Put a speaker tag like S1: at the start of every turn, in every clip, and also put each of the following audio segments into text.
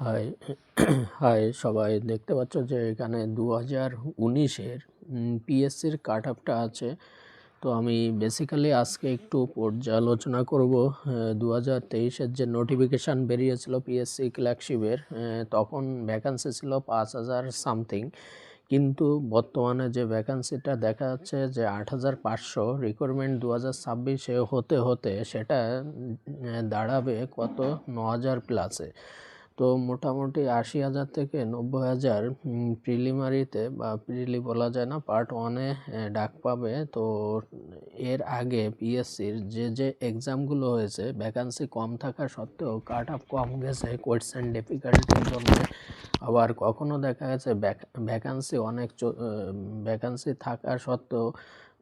S1: High high সবাই দেখতে পাচ্ছ যে এখানে দু হাজার উনিশের পিএসসির কাট আপটা আছে। তো আমি বেসিক্যালি আজকে একটু পর্যালোচনা করব দু হাজার তেইশের যে নোটিফিকেশান বেরিয়েছিল পিএসসি ক্লার্কশিপের তখন ভ্যাকান্সি ছিল পাঁচ হাজার সামথিং কিন্তু বর্তমানে যে ভ্যাকান্সিটা দেখা যাচ্ছে যে আট হাজার পাঁচশো রিক্রুটমেন্ট দু হাজার ছাব্বিশে হতে হতে সেটা দাঁড়াবে কত? ন হাজার প্লাসে তো মোটামুটি আশি হাজার থেকে নব্বই হাজার প্রিলিমারিতে বা প্রিলি বলা যায় না পার্ট ওয়ানে ডাক পাবে। তো এর আগে পিএসসির যে যে এক্সামগুলো হয়েছে ভ্যাকান্সি কম থাকা সত্ত্বেও কাট আপ কম গেছে কোয়েশ্চেন ডিফিকাল্টির জন্য আবার কখনো দেখা গেছে ভ্যাকান্সি অনেক ভ্যাকান্সি থাকা সত্ত্বেও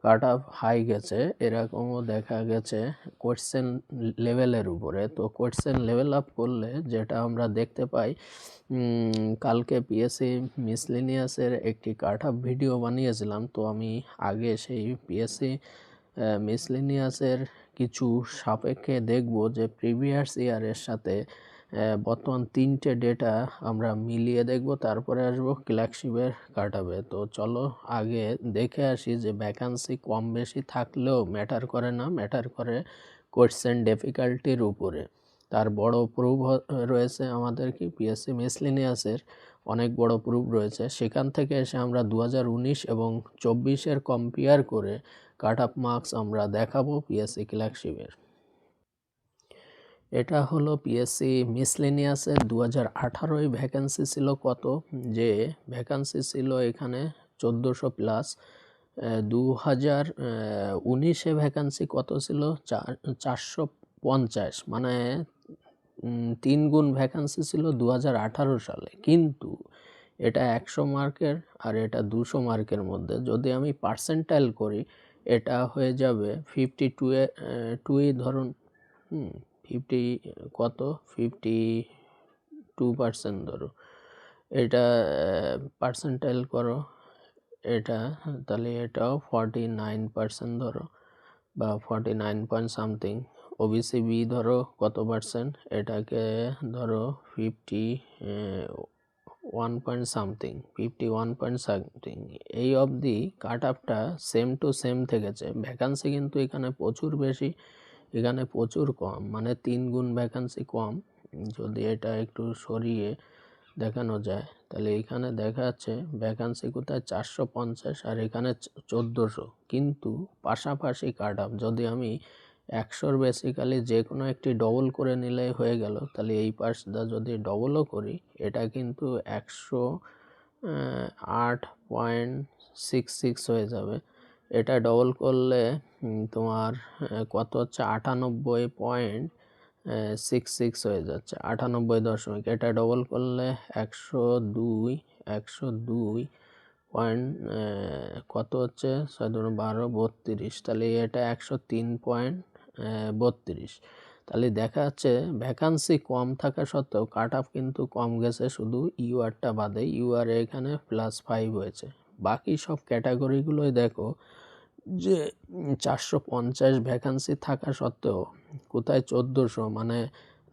S1: কাট অফ হাই গেছে এরকমও দেখা গেছে কোয়েশ্চেন লেভেলের উপরে। তো কোয়েশ্চেন লেভেল আপ করলে যেটা আমরা দেখতে পাই কালকে পিএসসি মিসলিনিয়াসের একটি কাট অফ ভিডিও বানিয়েছিলাম। তো আমি আগে সেই পিএসসি মিসলিনিয়াসের কিছু সাপেক্ষে দেখব যে প্রিভিয়াস ইয়ারের সাথে বর্তমান তিনটে ডেটা আমরা মিলিয়ে দেখব, তারপরে আসব ক্লার্কশিপের কাটাবে। তো চলো আগে দেখে আসি যে ভ্যাকান্সি কম বেশি থাকলেও ম্যাটার করে না ম্যাটার করে কোয়েশ্চেন ডিফিকাল্টির উপরে। তার বড় প্রুফ রয়েছে আমাদের কি? পিএসসি মিসলিনিয়াসের অনেক বড় প্রুফ রয়েছে। সেখান থেকে এসে আমরা দু হাজার উনিশ এবং চব্বিশের কম্পেয়ার করে কাট আপ মার্কস আমরা দেখাবো পিএসসি ক্লার্কশিপের এটা হলো পিএসসি মিসলেনিয়াসের দু হাজার আঠারোই ভ্যাকেন্সি ছিল কত? যে ভ্যাকেন্সি ছিল এখানে চোদ্দোশো প্লাস দু হাজার উনিশে ভ্যাকেন্সি কত ছিল? চার, চারশো পঞ্চাশ মানে তিন গুণ ভ্যাকেন্সি ছিল দু হাজার আঠারো সালে। কিন্তু এটা একশো মার্কের আর এটা দুশো মার্কের মধ্যে। যদি আমি পার্সেন্টাইল করি, এটা হয়ে যাবে ফিফটি টুয়ে টুই ধরুন, হুম ফিফটি কত? ফিফটি টু পার্সেন্ট ধরো। এটা পার্সেন্টাইল করো। এটা, তাহলে এটাও ফর্টি নাইন পার্সেন্ট ধরো বা forty nine point something OBC B ধরো কত পার্সেন্ট? এটাকে ধরো fifty one point something fifty one point something এই অবধি কাট আপটা সেম টু সেম থেকেছে। ভ্যাকান্সি কিন্তু এখানে প্রচুর বেশি। এখানে প্রচুর কম মানে তিন গুণ ভ্যাকান্সি কম। যদি এটা একটু সরিয়ে দেখানো যায়, তাহলে এখানে দেখা যাচ্ছে ভ্যাকান্সি কোথায় চারশো পঞ্চাশ আর এখানে চোদ্দোশো কিন্তু পাশাপাশি কাট আপ যদি আমি একশোর বেসিক্যালি যে কোনো একটি ডবল করে নিলে হয়ে গেল, তাহলে এই পাশটা যদি ডবলও করি, এটা কিন্তু একশো আট পয়েন্ট সিক্স সিক্স হয়ে যাবে। এটা ডবল করলে তোমার কত হচ্ছে? আটানব্বই পয়েন্ট সিক্স সিক্স হয়ে যাচ্ছে। আটানব্বই দশমিক। এটা ডবল করলে একশো দুই একশো দুই পয়েন্ট কত হচ্ছে? ছয় ধরুন বারো, বত্রিশ। তাহলে এটা একশো তিন পয়েন্ট বত্রিশ। তাহলে দেখা যাচ্ছে ভ্যাকান্সি কম থাকা সত্ত্বেও কাট অফ কিন্তু কম গেছে। শুধু ইউআরটা বাদে ইউআর এখানে প্লাস ফাইভ হয়েছে। বাকি সব ক্যাটাগরিগুলোই দেখো যে চারশো পঞ্চাশ ভ্যাকান্সি থাকা সত্ত্বেও, কোথায় চোদ্দোশো? মানে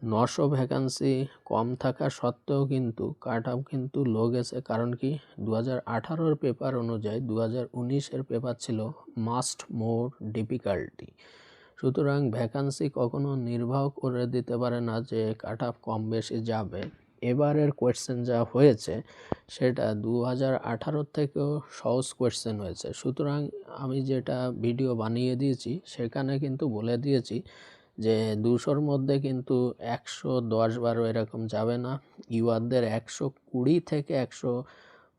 S1: নশো ভ্যাকান্সি কম থাকা সত্ত্বেও কিন্তু কাট আপ কিন্তু লো গেছে। কারণ কি? দু হাজার আঠারোর পেপার অনুযায়ী দু হাজার উনিশের পেপার ছিল মাস্ট মোর ডিফিকাল্টি সুতরাং ভ্যাকান্সি কখনো নির্বাহ করে দিতে পারে না যে কাট আপ কম বেশি যাবে। এবারের কোয়েশ্চেন যা হয়েছে, সেটা দু হাজার থেকেও সহজ কোয়েশ্চেন হয়েছে। সুতরাং আমি যেটা ভিডিও বানিয়ে দিয়েছি, সেখানে কিন্তু বলে দিয়েছি যে দুশোর মধ্যে কিন্তু একশো দশ বারো এরকম যাবে না। ইউআরদের একশো কুড়ি থেকে একশো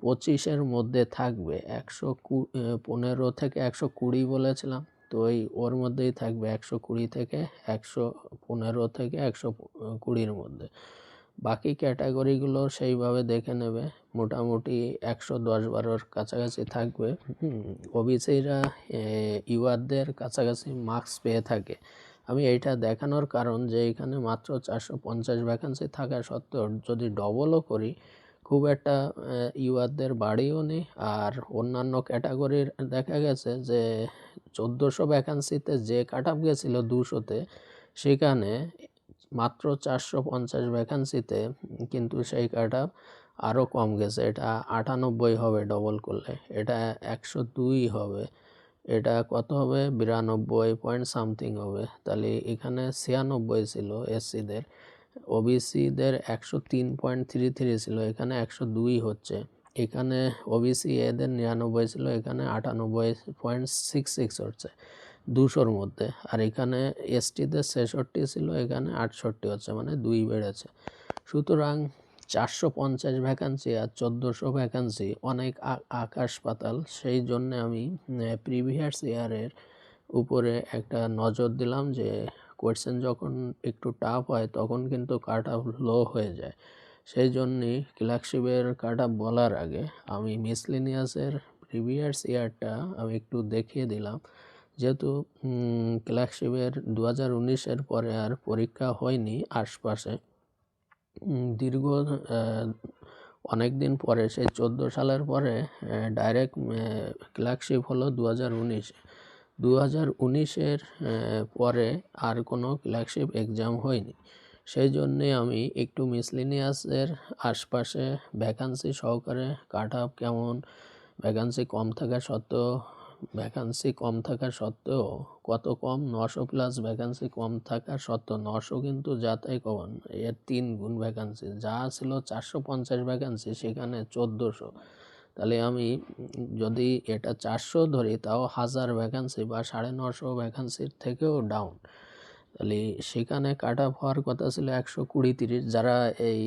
S1: পঁচিশের মধ্যে থাকবে। একশো পনেরো থেকে একশো কুড়ি বলেছিলাম। তো ওই ওর মধ্যেই থাকবে একশো কুড়ি থেকে একশো পনেরো থেকে একশো কুড়ির মধ্যে। বাকি ক্যাটাগরিগুলো সেইভাবে দেখে নেবে। মোটামুটি একশো দশ বারোর কাছাকাছি থাকবে। ওবিসিরা ইউআরদের কাছাকাছি মার্কস পেয়ে থাকে। আমি এইটা দেখানোর কারণ যে এখানে মাত্র চারশো পঞ্চাশ ভ্যাকান্সি থাকা সত্ত্বেও যদি ডবলও করি, খুব একটা ইউআরদের বাড়িও নেই। আর অন্যান্য ক্যাটাগরির দেখা গেছে যে চোদ্দোশো ভ্যাকান্সিতে যে কাট আপ গেছিল দুশোতে, সেখানে মাত্র চারশো পঞ্চাশ ভ্যাকান্সিতে কিন্তু সেই কাট আরও কম গেছে। এটা আটানব্বই হবে ডবল করলে। এটা একশো দুই হবে। এটা কত হবে? বিরানব্বই পয়েন্ট সামথিং হবে। তাহলে এখানে ছিয়ানব্বই ছিল এসসিদের ওবিসিদের একশো তিন পয়েন্ট থ্রি থ্রি ছিল। এখানে একশো দুই হচ্ছে। এখানে ওবিসি এদের নিরানব্বই ছিল। এখানে আটানব্বই পয়েন্ট সিক্স সিক্স হচ্ছে। দুশোর মধ্যে। আর এখানে এসটিতে ছেষট্টি ছিল, এখানে আটষট্টি হচ্ছে মানে দুই বেড়েছে। সুতরাং চারশো পঞ্চাশ ভ্যাকান্সি আর চোদ্দোশো ভ্যাকান্সি অনেক আকাশ পাতাল। সেই জন্য আমি প্রিভিয়াস ইয়ারের উপরে একটা নজর দিলাম যে কোয়েশ্চেন যখন একটু টাফ হয়, তখন কিন্তু কাট অফ লো হয়ে যায়। সেই জন্যে ক্লার্কশিপের কাট অফ বলার আগে আমি মিসলিনিয়াসের প্রিভিয়াস ইয়ারটা আমি একটু দেখিয়ে দিলাম। যেহেতু ক্লার্কশিপের দু হাজার উনিশের পরে আর পরীক্ষা হয়নি আশপাশে দীর্ঘ অনেক দিন পরে, সেই চোদ্দ সালের পরে ডাইরেক্ট ক্লার্কশিপ হলো দু হাজার উনিশ দু হাজার উনিশের পরে আর কোনো ক্লার্কশিপ এক্সাম হয়নি। সেই জন্যে আমি একটু মিসলিনিয়াসের আশপাশে ভ্যাকান্সি সহকারে কাট কেমন ভ্যাকান্সি কম থাকা সত্ত্বেও ভ্যাকান্সি কম থাকা সত্ত্বেও কত কম? নশো প্লাস ভ্যাকান্সি কম থাকা সত্ত্বেও নশো কিন্তু যাতাই কমন। এর তিন গুণ ভ্যাকান্সি যা ছিল চারশো পঞ্চাশ ভ্যাকান্সি সেখানে চোদ্দোশো। তাহলে আমি যদি এটা চারশো ধরি, তাও হাজার ভ্যাকান্সি বা সাড়ে নশো ভ্যাকান্সির থেকেও ডাউন তাহলে সেখানে কাট আপ হওয়ার কথা ছিল একশো কুড়ি তিরিশ। যারা এই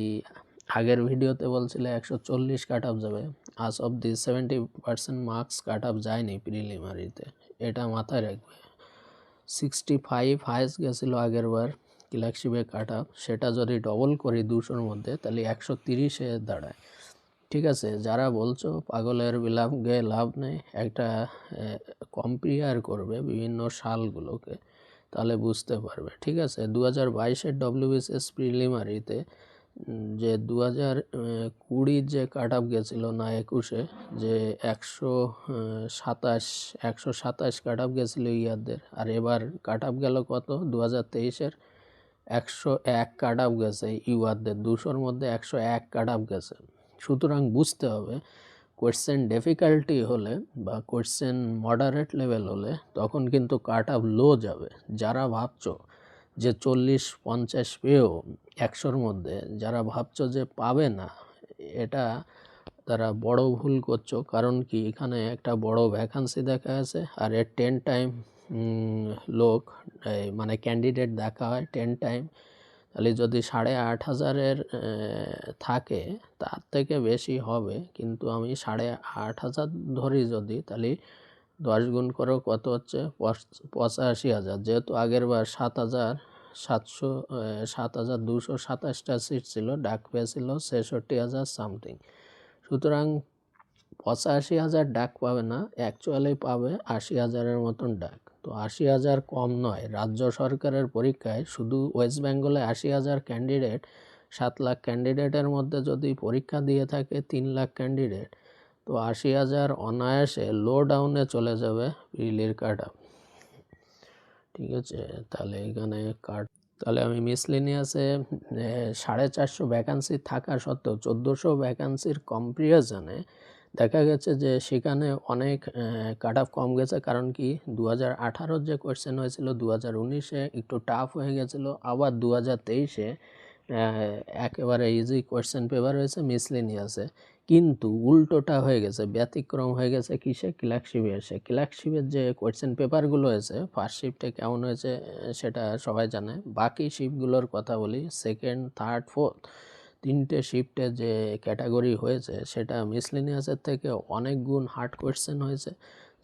S1: আগের ভিডিওতে বলছিল একশো চল্লিশ কাট আপ যাবে। আজ of the seventy percent marks cut up যায়নি প্রিলিমারিতে এটা মাথায় রাখবে। সিক্সটি ফাইভ হায়েস্ট গেছিল আগের বার ক্লার্কশিপে কাট আপ সেটা যদি ডবল করি দুশোর মধ্যে, তাহলে একশো তিরিশে দাঁড়ায়। ঠিক আছে, যারা বলছো পাগলের বিলাপ গে লাভ নেই, একটা কম্পেয়ার করবে বিভিন্ন সালগুলোকে, তাহলে বুঝতে পারবে। ঠিক আছে দু হাজার বাইশের ডব্লিউবিসিএস প্রিলিমারিতে যে দু হাজার কুড়ির যে কাট আপ গেছিল না একুশে, যে একশো সাতাশ একশো সাতাশ কাট আপ গেছিল ইয়ারদের আর এবার কাট আপ গেল কত? দু হাজার তেইশের একশো এক কাট আপ গেছে ইউআরদের দুশোর মধ্যে একশো এক কাট আপ গেছে। সুতরাং বুঝতে হবে কোয়েশ্চেন ডিফিকাল্টি হলে বা কোয়েশ্চেন মডারেট লেভেল হলে তখন কিন্তু কাট আপ লো যাবে। যারা ভাবছ যে চল্লিশ পঞ্চাশ পেয়েও একশোর মধ্যে যারা ভাবছ যে পাবে না, এটা তারা বড় ভুল করছ। কারণ কি? এখানে একটা বড় ভ্যাকান্সি দেখা আছে আর এর টেন টাইম লোক মানে ক্যান্ডিডেট দেখা হয় টেন টাইম তাহলে যদি সাড়ে আট হাজারের থাকে, তার থেকে বেশি হবে। কিন্তু আমি সাড়ে আট হাজার ধরি যদি, তাহলে দশ গুণ করেও কত হচ্ছে? পঁচাশি হাজার। যেহেতু আগের বার সাত হাজার সাতশো সাত হাজার দুশো সাতাশটা সিট ছিল, ডাক পেয়েছিল ছেষট্টি হাজার সামথিং সুতরাং পঁচাশি হাজার ডাক পাবে না অ্যাকচুয়ালি পাবে আশি হাজারের মতন ডাক। তো আশি হাজার কম নয়, রাজ্য সরকারের পরীক্ষায় শুধু ওয়েস্ট বেঙ্গলে আশি হাজার ক্যান্ডিডেট সাত লাখ ক্যান্ডিডেটের মধ্যে যদি পরীক্ষা দিয়ে থাকে তিন লাখ ক্যান্ডিডেট তো আশি হাজার অনায়াসে লো ডাউনে চলে যাবে রিলির কাট ঠিক আছে, তাহলে এখানে কাট তাহলে আমি মিসলিনিয়াসে সাড়ে চারশো ভ্যাকান্সি থাকা সত্ত্বেও চোদ্দোশো ভ্যাকান্সির কম্পারিজনে দেখা গেছে যে সেখানে অনেক কাট অফ কম গেছে। কারণ কি? দু হাজার যে কোয়েশ্চেন হয়েছিল দু হাজার উনিশে একটু টাফ হয়ে গেছিল। আবার দু হাজার তেইশে একেবারে ইজি কোয়েশ্চেন পেপার হয়েছে মিসলিনিয়াসে কিন্তু উল্টোটা হয়ে গেছে, ব্যতিক্রম হয়ে গেছে কিসে? ক্লার্কশিপে এসে ক্লার্কশিপের যে কোয়েশ্চেন পেপারগুলো হয়েছে ফার্স্ট শিফটে কেমন হয়েছে সেটা সবাই জানে। বাকি শিফটগুলোর কথা বলি সেকেন্ড থার্ড ফোর্থ তিনটে শিফটে যে ক্যাটাগরি হয়েছে, সেটা মিসলিনিয়াসের থেকে অনেক গুণ হার্ড কোয়েশ্চেন হয়েছে।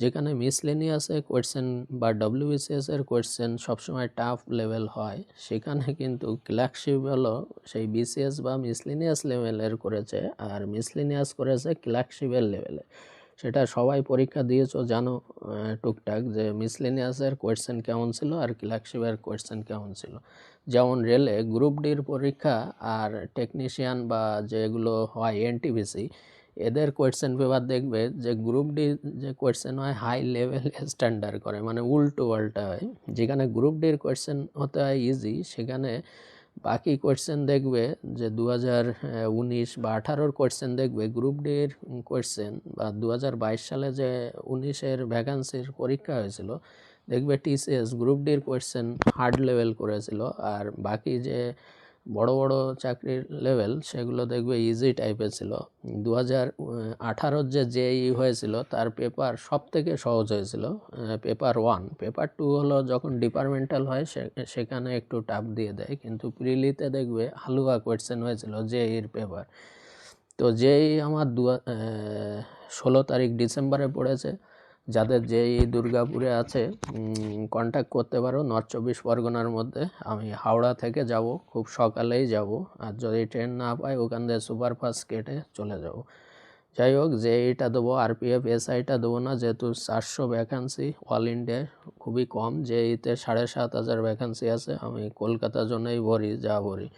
S1: যেখানে মিসলেনিয়াসে কোয়েশ্চেন বা ডব্লিউবিসিএস এর কোয়েশ্চেন সবসময় টাফ লেভেল হয়, সেখানে কিন্তু ক্লার্কশিপ হলো সেই বিসিএস বা মিসলিনিয়াস লেভেলের করেছে আর মিসলিনিয়াস করেছে ক্লার্কশিপের লেভেলে সেটা সবাই পরীক্ষা দিয়েছ, জানো টুকটাক যে মিসলিনিয়াসের কোয়েশ্চেন কেমন ছিল আর ক্লার্কশিপের কোয়েশ্চেন কেমন ছিল। যেমন রেলে গ্রুপ ডির পরীক্ষা আর টেকনিশিয়ান বা যেগুলো হয় এনটিভিসি এদের কোয়েশ্চেন পেপার দেখবে যে গ্রুপ ডি যে কোয়েশ্চেন হয় হাই লেভেল স্ট্যান্ডার্ড করে মানে উল্টো পাল্টা হয়। যেখানে গ্রুপ ডির কোয়েশ্চেন হতে হয় ইজি সেখানে বাকি কোয়েশ্চেন দেখবে যে দু উনিশ বা আঠারোর কোয়েশ্চেন দেখবে গ্রুপ ডির কোয়েশ্চেন বা দু হাজার বাইশ সালে যে উনিশের ভ্যাকান্সির পরীক্ষা হয়েছিল, দেখবে টিসিএস গ্রুপ ডির কোয়েশ্চেন হার্ড লেভেল করেছিল। আর বাকি যে বড় বড় চাকরির লেভেল সেগুলো দেখবে ইজি টাইপের ছিল। দু হাজার আঠারোর যে জেই হয়েছিল, তার পেপার সব থেকে সহজ হয়েছিল পেপার ওয়ান পেপার টু হলো যখন ডিপার্টমেন্টাল হয় সেখানে একটু টাফ দিয়ে দেয়। কিন্তু প্রিলিতে দেখবে হালুয়া কোয়েশ্চেন হয়েছিল জেইর পেপার তো যেই আমার দু ষোলো তারিখ ডিসেম্বরে পড়েছে যাদের যেই দুর্গাপুরে আছে কন্ট্যাক্ট করতে পারো। নর্থ চব্বিশ পরগনার মধ্যে। আমি হাওড়া থেকে যাব, খুব সকালেই যাব। আর যদি ট্রেন না পাই, ওখান থেকে সুপারফাস্ট কেটে চলে যাব। যাই হোক, যে এইটা দেবো আর পি আরপিএফ এসআইটা দেবো না, যেহেতু চারশো ভ্যাকান্সি অল ইন্ডিয়ায় খুবই কম। যে এইতে সাড়ে সাত হাজার ভ্যাকান্সি আছে, আমি কলকাতার জন্যই ভরি, যা ভরি।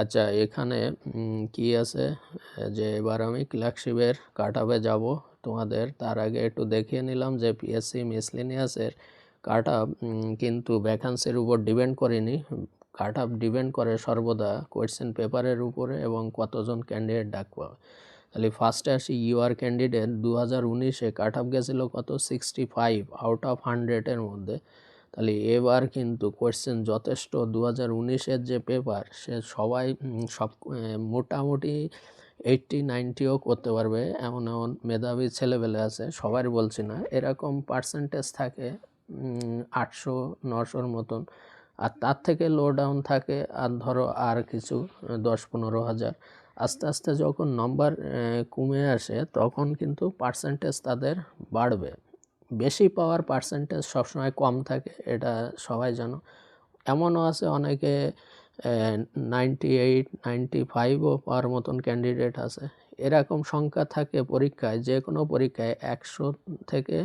S1: আচ্ছা এখানে কি আছে? যে এবার আমি ক্লার্কশিপের কাট আপে যাব। তোমাদের, তার আগে একটু দেখিয়ে নিলাম যে পিএসসি মিসলিনিয়াসের কাট কিন্তু ভ্যাকান্সির উপর ডিপেন্ড করেনি। কাট আপ ডিপেন্ড করে সর্বদা কোয়েশ্চেন পেপারের উপরে এবং কতজন ক্যান্ডিডেট ডাক পাবে। তাহলে ফার্স্টে আসি ইউআর ক্যান্ডিডেট দু হাজার উনিশে কাট আপ গেছিল কত? সিক্সটি ফাইভ আউট অফ হান্ড্রেডের মধ্যে। তাহলে এবার কিন্তু কোয়েশ্চেন যথেষ্ট। দু হাজার উনিশের যে পেপার সে সবাই সব মোটামুটি এইটটি নাইনটিও করতে পারবে, এমন এমন মেধাবী ছেলেবেলে আছে সবার বলছি না। এরকম পার্সেন্টেজ থাকে আটশো, নশোর মতন। আর তার থেকে লো ডাউন থাকে, আর ধরো আর কিছু, দশ, পনেরো হাজার। আস্তে আস্তে যখন নম্বর কমে আসে, তখন কিন্তু পার্সেন্টেজ তাদের বাড়বে। বেশি পাওয়ার পার্সেন্টেজ সবসময় কম থাকে, এটা সবাই জানো। এমনও আছে অনেকে নাইনটি এইট নাইনটি ফাইভও মতন ক্যান্ডিডেট আছে। এরকম সংখ্যা থাকে পরীক্ষায় যে কোনো পরীক্ষায় একশো থেকে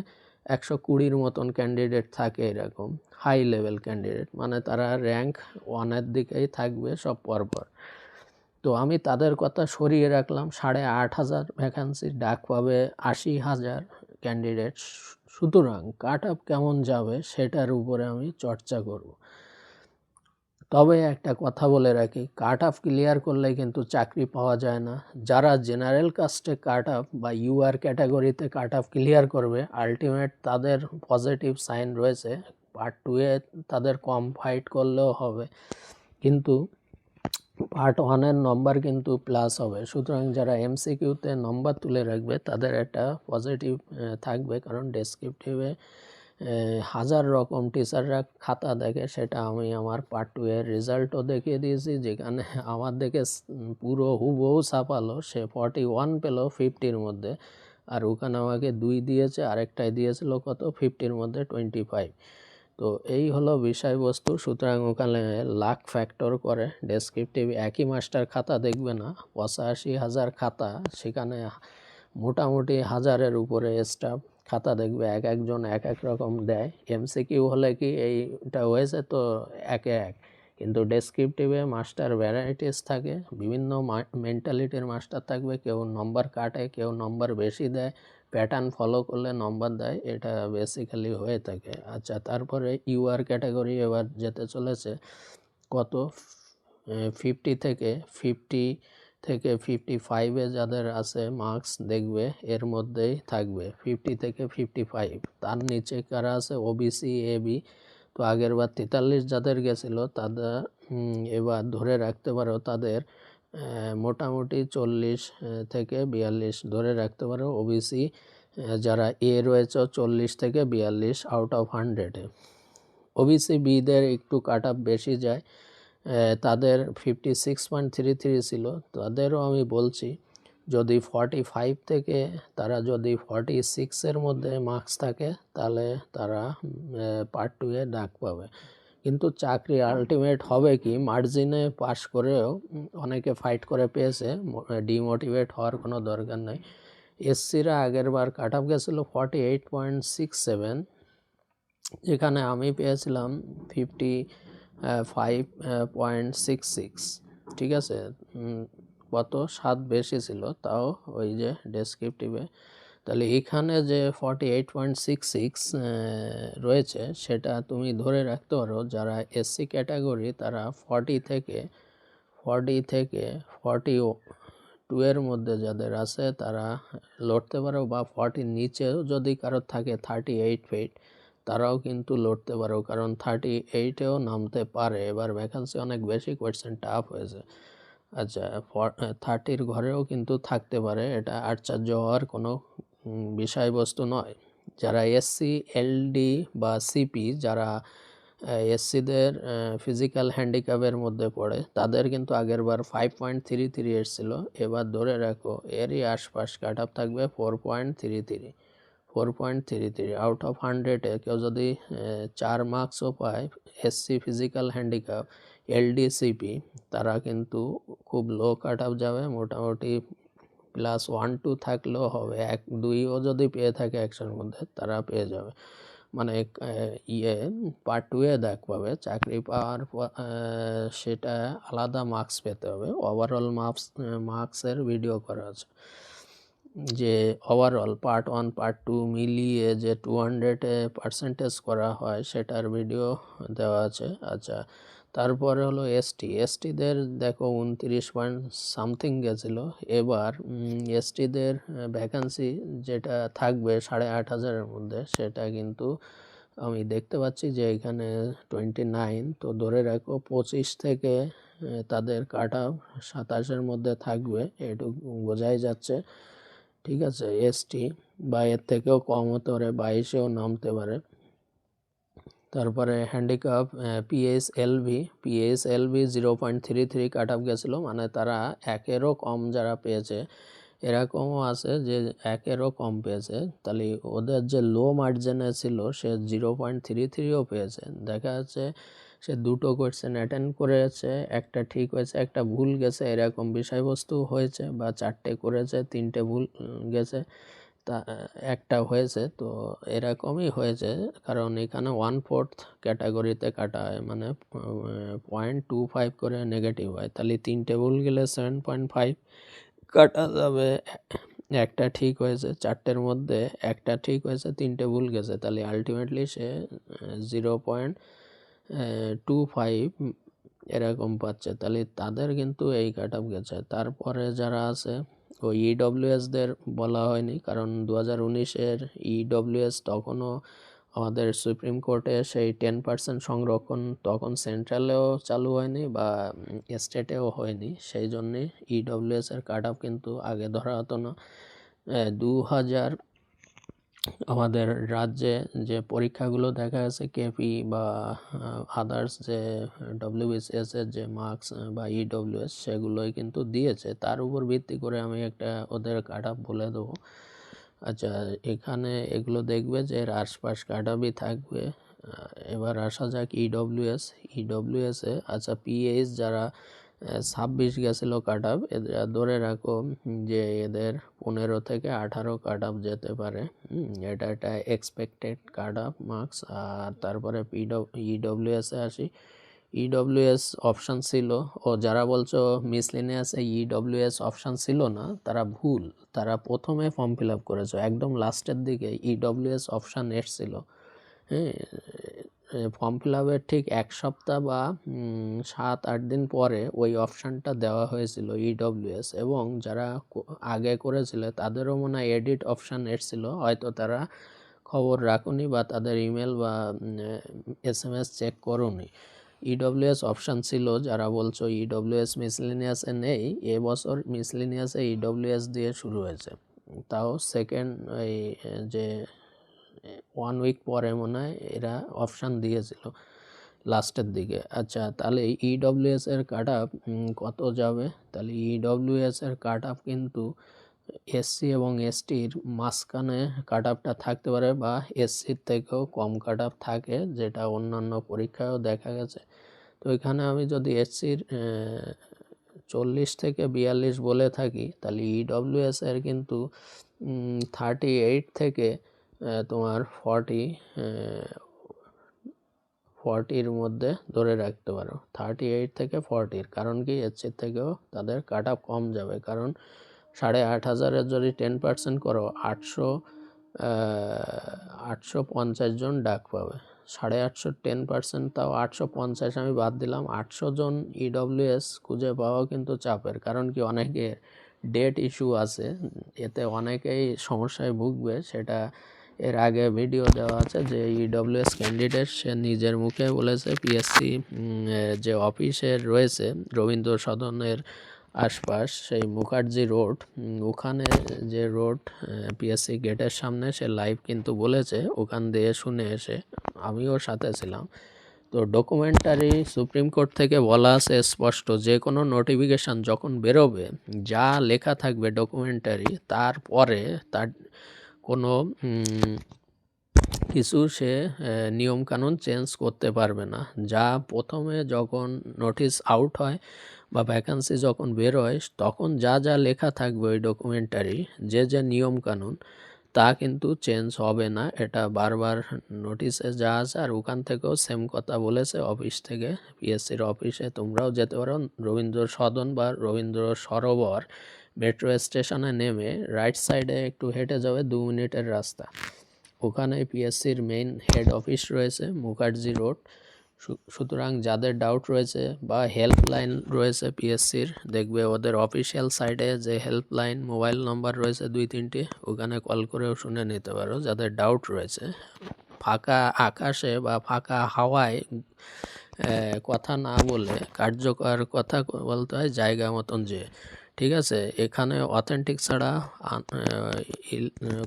S1: একশো কুড়ির মতন ক্যান্ডিডেট থাকে এরকম হাই লেভেল ক্যান্ডিডেট মানে তারা র্যাঙ্ক ওয়ানের দিকেই থাকবে সব পরপর। তো আমি তাদের কথা সরিয়ে রাখলাম, সাড়ে আট হাজার ভ্যাকান্সি ডাক পাবে আশি হাজার ক্যান্ডিডেট সুতরাং কাট আপ কেমন যাবে সেটার উপরে আমি চর্চা করব। তবে একটা কথা বলে রাখি কাট অফ ক্লিয়ার করলে কিন্তু চাকরি পাওয়া যায় না। যারা জেনারেল কাস্টে কাট অফ বা ইউআর ক্যাটাগরিতে কাট অফ ক্লিয়ার করবে, আলটিমেট তাদের পজিটিভ সাইন রয়েছে, পার্ট টুয়ে তাদের কম ফাইট করলেও হবে। কিন্তু পার্ট ওয়ানের নম্বর কিন্তু প্লাস হবে। সুতরাং যারা এমসিকিউতে নম্বর তুলে রাখবে, তাদের একটা পজিটিভ থাকবে। কারণ ডেসক্রিপটিভে হাজার রকম টিচাররা খাতা দেখে, সেটা আমি আমার পার্ট টু এর রেজাল্টও দেখিয়ে দিয়েছি, যেখানে আমার দেখে পুরো হুবহু ছাপালো, সে ফর্টি ওয়ান পেল ফিফটির মধ্যে, আর ওখানে আমাকে দুই দিয়েছে আরেকটাই দিয়েছিল কত? ফিফটির মধ্যে টোয়েন্টি ফাইভ তো এই হলো বিষয়বস্তু, সুতরাং ওখানে লাখ ফ্যাক্টর করে ডেসক্রিপটিভ একই মাস্টার খাতা দেখবে না, পঁচাশি হাজার খাতা, সেখানে মোটামুটি হাজারের উপরে স্টাফ খাতা দেখবে, এক একজন এক এক রকম দেয়। এমসিকিউ হলে কি এইটা হয়েছে তো একে এক। কিন্তু ডেসক্রিপটিভে মাস্টার ভ্যারাইটিস থাকে, বিভিন্ন মেন্টালিটির মাস্টার থাকবে, কেউ নম্বর কাটে, কেউ নম্বর বেশি দেয় প্যাটার্ন ফলো করলে নম্বর দেয়, এটা বেসিক্যালি হয়ে থাকে। আচ্ছা তারপরে ইউআর ক্যাটাগরি এবার যেতে চলেছে, কত? ফিফটি থেকে ফিফটি থেকে ফিফটি ফাইভে যাদের আছে মার্কস দেখবে, এর মধ্যেই থাকবে। ফিফটি থেকে ফিফটি ফাইভ তার নিচে কারা আছে? ওবিসি এবি তো আগের বার তেতাল্লিশ যাদের গেছিল, তাদের এবার ধরে রাখতে পারো, তাদের মোটামুটি চল্লিশ থেকে বিয়াল্লিশ। ধরে রাখতে পারো ওবিসি যারা এ রয়েছে, চল্লিশ থেকে বিয়াল্লিশ আউট অফ হান্ড্রেডে ওবিসি বিদের একটু কাট বেশি যায়। তাদের fifty six point three three ছিল। তাদেরও আমি বলছি, যদি ফর্টি ফাইভ থেকে তারা যদি ফর্টি সিক্সের মধ্যে মার্কস থাকে, তাহলে তারা পার্ট টুয়ে ডাক পাবে। কিন্তু চাকরি আলটিমেট হবে কি? মার্জিনে পাস করেও অনেকে ফাইট করে পেয়েছে ডিমোটিভেট হওয়ার কোনো দরকার নেই। এসসিরা আগের বার কাট আপ গেছিল forty eight point six seven যেখানে আমি পেয়েছিলাম fifty five point six six ঠিক আছে? কত? সাত বেশি ছিল, তাও ওই যে ডেসক্রিপটিভে তাহলে এখানে যে forty eight point six six রয়েছে, সেটা তুমি ধরে রাখতে পারো, যারা এসসি ক্যাটাগরি তারা ফর্টি থেকে ফর্টি থেকে ফর্টি টু এর মধ্যে যাদের আছে, তারা লড়তে পারো, বা ফর্টির নিচেও যদি কারোর থাকে থার্টি এইট ফিট তারাও কিন্তু লড়তে পারো। কারণ থার্টি এইটেও নামতে পারে। এবার ভ্যাকান্সি অনেক বেশি। কোয়েশ্চেন টাফ হয়েছে। আচ্ছা থার্টির ঘরেও কিন্তু থাকতে পারে। এটা আশ্চর্য হওয়ার কোনো বিষয়বস্তু নয়। যারা এসসি এলডি বা সিপি যারা এসসিদের ফিজিক্যাল হ্যান্ডিক্যাপের মধ্যে পড়ে, তাদের কিন্তু আগেরবার ফাইভ পয়েন্ট থ্রি থ্রি এসেছিল। এবার ধরে রাখো, এরই আশপাশ কাট আপ থাকবে four point three three four point three three out of হান্ড্রেডে কেউ যদি চার মার্কসও পায় এসসি ফিজিক্যাল হ্যান্ডিক্যাপ এলডিসিপি তারা কিন্তু খুব লো কাট আপ যাবে, মোটামুটি প্লাস ওয়ান টু থাকলেও হবে, এক দুইও যদি পেয়ে থাকে একশোর মধ্যে, তারা পেয়ে যাবে। মানে ইয়ে পার্ট টুয়ে দেখ পাবে, চাকরি পাওয়ার সেটা আলাদা মার্কস পেতে হবে ওভারঅল মার্কস মার্কসের ভিডিও করা আছে। যে overall part one part two মিলিয়ে যে টু হান্ড্রেডে পার্সেন্টেজ করা হয় সেটার ভিডিও দেওয়া আছে। আচ্ছা তারপরে হলো এসটি এসটিদের দেখো উনত্রিশ পয়েন্ট সামথিং গেছিল। এবার এসটিদের ভ্যাকান্সি যেটা থাকবে সাড়ে আট হাজারের মধ্যে, সেটা কিন্তু আমি দেখতে পাচ্ছি যে এখানে টোয়েন্টি নাইন তো ধরে রাখো পঁচিশ থেকে তাদের কাটা সাতাশের মধ্যে থাকবে, এটুকু বোঝাই যাচ্ছে। ঠিক আছে এসটি বা এর থেকেও কম হতে পারে, বাইশেও নামতে পারে। তারপরে handicap PS LV PS LV zero point three three cut up গেছিল মানে তারা একেরও কম যারা পেয়েছে এরকমও আছে, যে একেরও কম পেয়েছে, তাহলে ওদের যে লো মার্জিনে ছিল, সে জিরো পয়েন্ট থ্রি থ্রিও পেয়েছে। দেখা যাচ্ছে সে দুটো কোয়েশ্চেন অ্যাটেন্ড করেছে, একটা ঠিক হয়েছে, একটা ভুল গেছে, এরকম বিষয়বস্তু হয়েছে বা চারটে করেছে, তিনটে ভুল গেছে, তা একটা হয়েছে, তো এরকমই হয়েছে। কারণ এখানে ওয়ান ফোর্থ ক্যাটাগরিতে কাটা হয় মানে পয়েন্ট টু ফাইভ করে নেগেটিভ হয়। তাহলে তিনটে ভুল গেলে সেভেন পয়েন্ট ফাইভ কাটা যাবে। একটা ঠিক হয়েছে, চারটের মধ্যে একটা ঠিক হয়েছে, তিনটে ভুল গেছে, তাহলে আলটিমেটলি সে জিরো পয়েন্ট টু ফাইভ এরকম পাচ্ছে। তাহলে তাদের কিন্তু এই কাট আপ গেছে। তারপরে যারা আছে ওই ইডব্লিউএসদের বলা হয়নি, কারণ দু হাজার উনিশের ইডব্লিউএস তখনও আমাদের সুপ্রিম কোর্টে সেই টেন পার্সেন্ট সংরক্ষণ তখন সেন্ট্রালেও চালু হয়নি বা স্টেটেও হয়নি। সেই জন্যে ইডব্লিউএস এর কাট আপ কিন্তু আগে ধরা হতো না। দু হাজার আমাদের রাজ্যে যে পরীক্ষাগুলো দেখা গেছে কেপি বা আদার্স যে ডব্লিউবিসিএস এর যে মার্কস বা ইডব্লিউএস সেগুলোই কিন্তু দিয়েছে। তার উপর ভিত্তি করে আমি একটা ওদের কাট বলে দেবো। আচ্ছা এখানে এগুলো দেখবে যে এর আশপাশ কাট থাকবে। এবার আসা যাক ইডব্লিউএস ইডব্লিউএসে আচ্ছা পিএইচ যারা ছাব্বিশ গেছিল কাট আপ ধরে রাখো যে এদের পনেরো থেকে আঠারো কাট আপ যেতে পারে এটা একটা এক্সপেক্টেড কাট আপ মার্কস আর তারপরে ইডব্লিউএস এ আসি। ইডব্লিউএস অপশান ছিল, ও যারা বলছো মিসলিনে মিসলিনিয়াসে ইডব্লিউএস অপশান ছিল না, তারা ভুল। তারা প্রথমে ফর্ম ফিল আপ করেছ, একদম লাস্টের দিকে ইডব্লিউএস অপশান এসছিল। হ্যাঁ ফর্ম ফিল আপের ঠিক এক সপ্তাহ বা সাত, আট দিন পরে ওই অপশানটা দেওয়া হয়েছিল ইডব্লিউএস এবং যারা আগে করেছিল তাদেরও মনে হয় এডিট অপশান এসছিল হয়তো তারা খবর রাখুনি বা তাদের ইমেল বা এস এম এস চেক করুনি। ইডব্লিউএস অপশান ছিল যারা বলছো ইডব্লিউএস মিসলিনিয়াসে নেই এবছর মিসলিনিয়াসে ইডব্লিউএস দিয়ে শুরু হয়েছে। তাও সেকেন্ড এই যে ওয়ান উইক পরে মনে হয় এরা অপশান দিয়েছিল লাস্টের দিকে। আচ্ছা তাহলে ইডব্লিউএস এর কাট আপ কত যাবে? তাহলে ইডব্লিউএস এর কাট আপ কিন্তু এসসি এবং এসটির মাঝখানে কাট আপটা থাকতে পারে বা এসসির থেকেও কম কাট আপ থাকে, যেটা অন্যান্য পরীক্ষায়ও দেখা গেছে। তো এখানে আমি যদি এসসির চল্লিশ থেকে বিয়াল্লিশ বলে থাকি, তাহলে ইডব্লিউএস এর কিন্তু থার্টি এইট থেকে তোমার ফর্টি ফর্টির মধ্যে ধরে রাখতে পারো। থার্টি এইট থেকে ফর্টির কারণ কি? এর থেকেও তাদের কাট আপ কম যাবে। কারণ সাড়ে আট হাজারের যদি টেন পার্সেন্ট করো, আটশো আটশো পঞ্চাশ জন ডাক পাবে। সাড়ে আটশো টেন পার্সেন্ট তাও আটশো পঞ্চাশ আমি বাদ দিলাম। আটশো জন ইডব্লিউএস খুঁজে পাওয়া কিন্তু চাপের। কারণ কি? অনেকে ডেট ইস্যু আছে। এতে অনেকেই সমস্যায় ভুগবে। সেটা এর আগে ভিডিও দেওয়া আছে যে ইডব্লিউএস ক্যান্ডিডেট সে নিজের মুখে বলেছে পিএসসি যে অফিসের রয়েছে রবীন্দ্র সদনের আশপাশ, সেই মুখার্জি রোড ওখানে যে রোড পিএসসি গেটের সামনে সে লাইভ কিন্তু বলেছে, ওখান দিয়ে শুনে এসে আমিও সাথে ছিলাম। তো ডকুমেন্টারি সুপ্রিম কোর্ট থেকে বলা আছে স্পষ্ট, যে কোনো নোটিফিকেশান যখন বেরোবে, যা লেখা থাকবে ডকুমেন্টারি তারপরে তার কোনো কিছু সে নিয়মকানুন চেঞ্জ করতে পারবে না। যা প্রথমে যখন নোটিশ আউট হয় বা ভ্যাকান্সি যখন বের হয়, তখন যা যা লেখা থাকবে ওই ডকুমেন্টারি যে যে নিয়মকানুন, তা কিন্তু চেঞ্জ হবে না। এটা বারবার নোটিশে যা আছে আর ওখান থেকেও সেম কথা বলেছে অফিস থেকে। পিএসসির অফিসে তোমরাও যেতে পারো। রবীন্দ্র সদন বা রবীন্দ্র সরোবর মেট্রো স্টেশনে নেমে রাইট সাইডে একটু হেঁটে যাবে দু মিনিটের রাস্তা। ওখানে পিএসসির মেইন হেড অফিস রয়েছে, মুখার্জি রোড সুতরাং যাদের ডাউট রয়েছে বা হেল্পলাইন রয়েছে পিএসসির দেখবে ওদের অফিসিয়াল সাইটে যে হেল্পলাইন মোবাইল নাম্বার রয়েছে দুই তিনটি, ওখানে কল করেও শুনে নিতে পারো। যাদের ডাউট রয়েছে, ফাঁকা আকাশে বা ফাঁকা হাওয়ায় কথা না বলে কার্যকর কথা বলতে হয় জায়গা মতন যে। ঠিক আছে? এখানে অথেন্টিক ছাড়া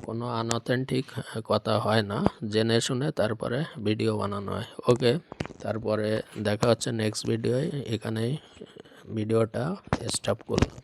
S1: কোনো আনঅথেন্টিক কথা হয় না। জেনে শুনে তারপরে ভিডিও বানানো হয়। ওকে তারপরে দেখা হচ্ছে নেক্সট ভিডিওয় এখানেই ভিডিওটা স্টপ করলাম।